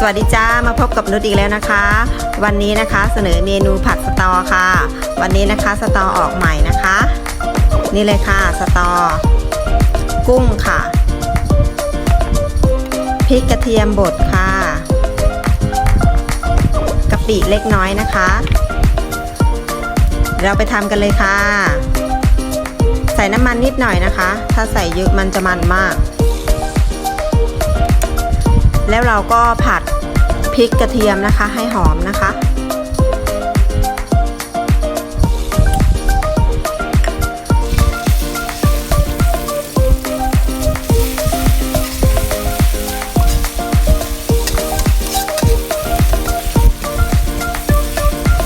สวัสดีจ้ามาพบกับนุชอีกแล้วนะคะ วันนี้นะคะเสนอเมนูผัดสตอค่ะ วันนี้นะคะสตอออกใหม่นะคะ นี่เลยค่ะสตอ กุ้งค่ะพริกกระเทียมบดค่ะกะปิเล็กน้อยนะคะ เราไปทำกันเลยค่ะ ใส่น้ำมันนิดหน่อยนะคะ ถ้าใส่เยอะมันจะมันมากแล้วเราก็ผัด ริกกระเทียมนะคะ ให้หอมนะคะ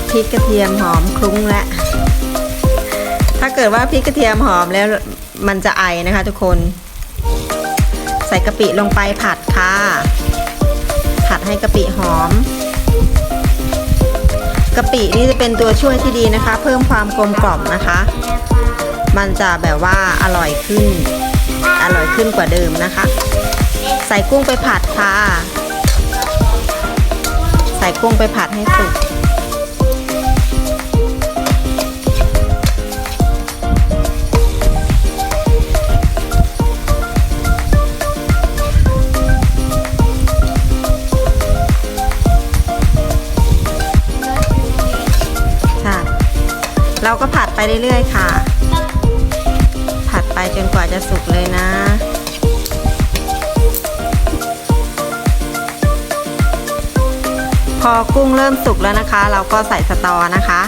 พริกกระเทียมหอมคลุ้งและถ้าเกิดว่าพริกกระเทียมหอมแล้วมันจะไอนะคะทุกคน ใส่กะปิลงไปผัดค่ะ ให้กะปิหอมกะปินี่จะเป็นตัวช่วยที่ดีนะคะ เพิ่มความกลมกล่อมนะคะ มันจะแบบว่าอร่อยขึ้น อร่อยขึ้นกว่าเดิมนะคะ ใส่กุ้งไปผัดค่ะ ใส่กุ้งไปผัดให้สุก เราก็ผัดไปเรื่อยๆค่ะ ผัดไปจนกว่าจะสุกเลยนะพอกุ้งเริ่มสุกแล้วนะคะ เราก็ใส่สตอนะคะ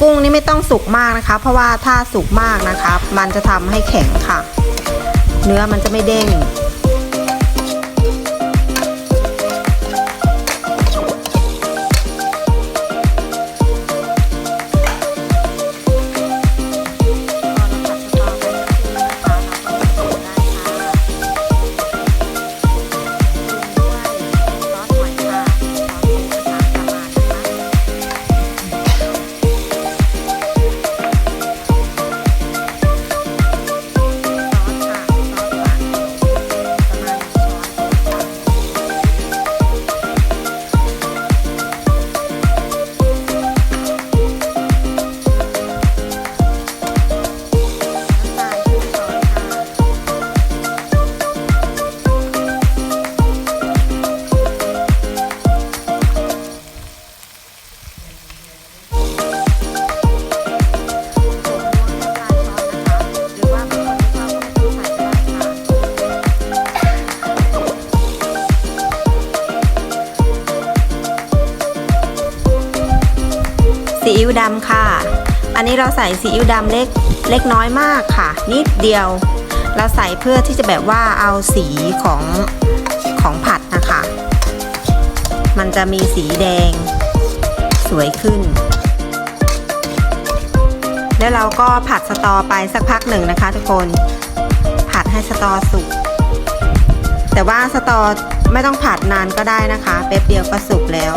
กุ้งนี่ไม่ต้องสุกมากนะคะ เพราะว่าถ้าสุกมากนะคะ มันจะทำให้แข็งค่ะ เนื้อมันจะไม่เด้ง อิ๊วดำค่ะ อันนี้เราใส่ซีอิ๊วดำเล็กเล็กน้อยมากค่ะ นิดเดียว เราใส่เพื่อที่จะแบบว่าเอาสีของของผัดนะคะ มันจะมีสีแดง สวยขึ้น แล้วเราก็ผัดสตอไปสักพักหนึ่งนะคะทุกคน ผัดให้สตอสุก แต่ว่าสตอไม่ต้องผัดนานก็ได้นะคะแป๊บเดียวก็สุกแล้ว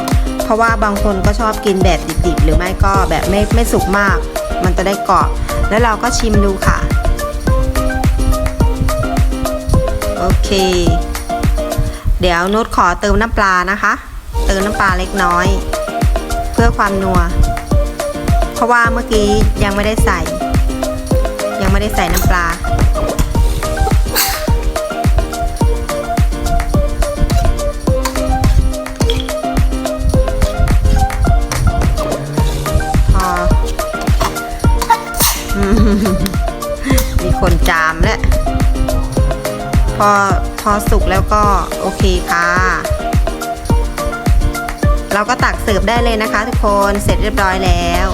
เพราะว่าบางคนก็ชอบกินแบบดิบๆ หรือไม่ก็แบบไม่ไม่สุกมาก มันจะได้กรอบแล้วเราก็ชิมดูค่ะ โอเค เดี๋ยวนุชขอเติมน้ำปลานะคะ เติมน้ำปลาเล็กน้อย เพื่อความนัว เพราะว่าเมื่อกี้ยังไม่ได้ใส่ ยังไม่ได้ใส่น้ำปลา คนจามแล้วพอพอสุกแล้วก็โอเคค่ะ เราก็ตักเสิร์ฟได้เลยนะคะทุกคนเสร็จเรียบร้อยแล้ว